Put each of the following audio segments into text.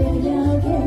yeah, yeah.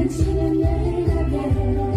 당신은 나를 향해